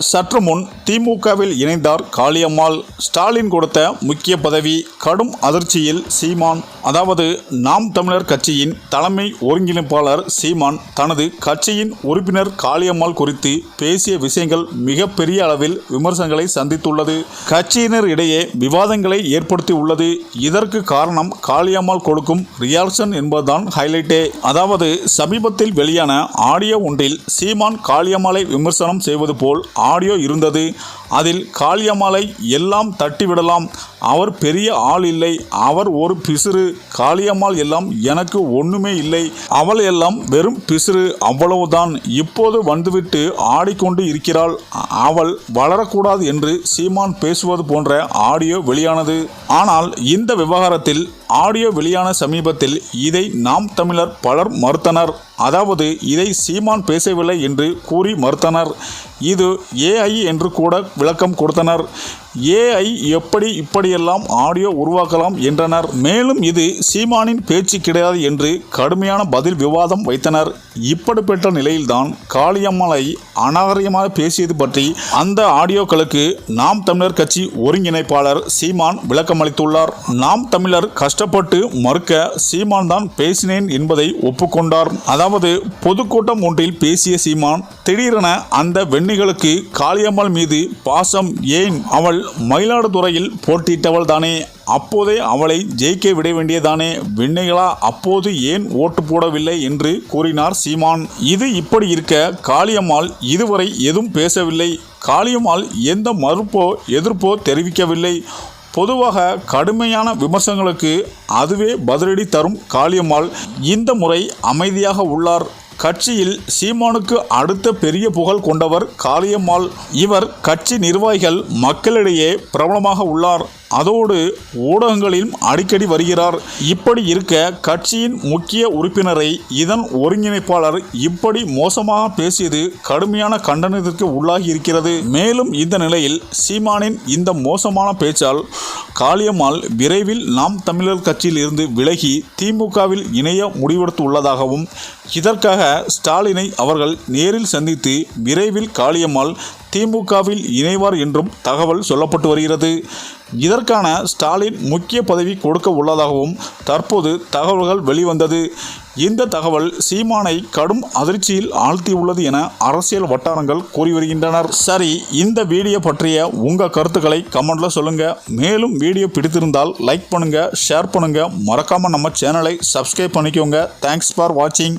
சற்று முன் திமுகவில் இணைந்தார் காளியம்மாள். ஸ்டாலின் கொடுத்த முக்கிய பதவி கடும் அதிர்ச்சியில் சீமான். அதாவது நாம் தமிழர் கட்சியின் தலைமை ஒருங்கிணைப்பாளர் சீமான் தனது கட்சியின் உறுப்பினர் காளியம்மாள் குறித்து பேசிய விஷயங்கள் மிகப்பெரிய அளவில் விமர்சனங்களை சந்தித்துள்ளது. கட்சியினர் இடையே விவாதங்களை ஏற்படுத்தி உள்ளது. இதற்கு காரணம் காளியம்மாள் கொடுக்கும் ரியாக்ஷன் என்பதுதான் ஹைலைட்டே அதாவது சமீபத்தில் வெளியான ஆடியோ ஒன்றில் சீமான் காளியம்மாளை விமர்சனம் செய்வது போல் ஆடியோ இருந்தது. அதில் காளியம்மாளை எல்லாம் தட்டிவிடலாம். அவர் பெரிய ஆள் இல்லை. அவர் ஒரு பிசிறு. காளியம்மாள் எல்லாம் எனக்கு ஒண்ணுமே இல்லை. அவள் எல்லாம் வெறும் பிசிறு. அவ்வளவுதான். இப்போது வந்துவிட்டு ஆடிக்கொண்டு இருக்கிறாள். அவள் வளரக்கூடாது என்று சீமான் பேசுவது போன்ற ஆடியோ வெளியானது. ஆனால் இந்த விவகாரத்தில் ஆடியோ வெளியான சமீபத்தில் இதை நாம் தமிழர் பலர் மறுத்தனர். அதாவது இதை சீமான் பேசவில்லை என்று கூறி மறுத்தனர். இது ஏஐ என்று கூட விளக்கம் கொடுத்தனர். ஏஐ எப்படி இப்படியெல்லாம் ஆடியோ உருவாக்கலாம் என்றனர். மேலும் இது சீமானின் பேச்சு கிடையாது என்று கடுமையான பதில் விவாதம் வைத்தனர். இப்படிப்பட்ட நிலையில்தான் காளியம்மலை அநாகரிகமாக பேசியது பற்றி அந்த ஆடியோக்களுக்கு நாம் தமிழர் கட்சி ஒருங்கிணைப்பாளர் சீமான் விளக்கமளித்துள்ளார். நாம் தமிழர் கஷ்டப்பட்டு மறுக்க சீமான் தான் பேசினேன் என்பதை ஒப்புக்கொண்டார். அதாவது பொதுக்கூட்டம் ஒன்றில் பேசிய சீமான் திடீரென அந்த வெண்ணிகளுக்கு காளியம்மாள் மீது பாசம் ஏன்? அவள் மயிலாடுதுறையில் போட்டியிட்டவள் தானே. அப்போதே அவளை ஜெயிக்க விட வேண்டியதானே. விண்ணைகளா அப்போது ஏன் ஓட்டு போடவில்லை என்று கூறினார் சீமான். இது இப்படி இருக்க காளியம்மாள் இதுவரை எதுவும் பேசவில்லை. காளியம்மாள் எந்த மறுப்போ எதிர்ப்போ தெரிவிக்கவில்லை. பொதுவாக கடுமையான விமர்சனங்களுக்கு அதுவே பதிலடி தரும் காளியம்மாள். இந்த முறை அமைதியாக உள்ளார். கட்சியில் சீமானுக்கு அடுத்த பெரிய புகழ் கொண்டவர் காளியம்மாள். இவர் கட்சி நிர்வாகிகள் மக்களிடையே பிரபலமாக உள்ளார். அதோடு ஊடகங்களிலும் அடிக்கடி வருகிறார். இப்படி இருக்க கட்சியின் முக்கிய உறுப்பினரை இதன் ஒருங்கிணைப்பாளர் இப்படி மோசமாக பேசியது கடுமையான கண்டனத்திற்கு உள்ளாகி இருக்கிறது. மேலும் இந்த நிலையில் சீமானின் இந்த மோசமான பேச்சால் காளியம்மாள் விரைவில் நாம் தமிழர் கட்சியில் இருந்து விலகி திமுகவில் இணைய முடிவெடுத்துள்ளதாகவும் இதற்காக ஸ்டாலினை அவர்கள் நேரில் சந்தித்து விரைவில் காளியம்மாள் திமுகவில் இணைவார் என்றும் தகவல் சொல்லப்பட்டு வருகிறது. இதற்கான ஸ்டாலின் முக்கிய பதவி கொடுக்க உள்ளதாகவும் தற்போது தகவல்கள் வெளிவந்தது. இந்த தகவல் சீமானை கடும் அதிர்ச்சியில் ஆழ்த்தியுள்ளது என அரசியல் வட்டாரங்கள் கூறி வருகின்றனர். சரி இந்த வீடியோ பற்றிய உங்கள் கருத்துக்களை கமெண்ட்ல சொல்லுங்க. மேலும் வீடியோ பிடித்திருந்தால் லைக் பண்ணுங்க ஷேர் பண்ணுங்க. மறக்காம நம்ம சேனலை சப்ஸ்கிரைப் பண்ணிக்கோங்க. தேங்க்ஸ் ஃபார் வாட்சிங்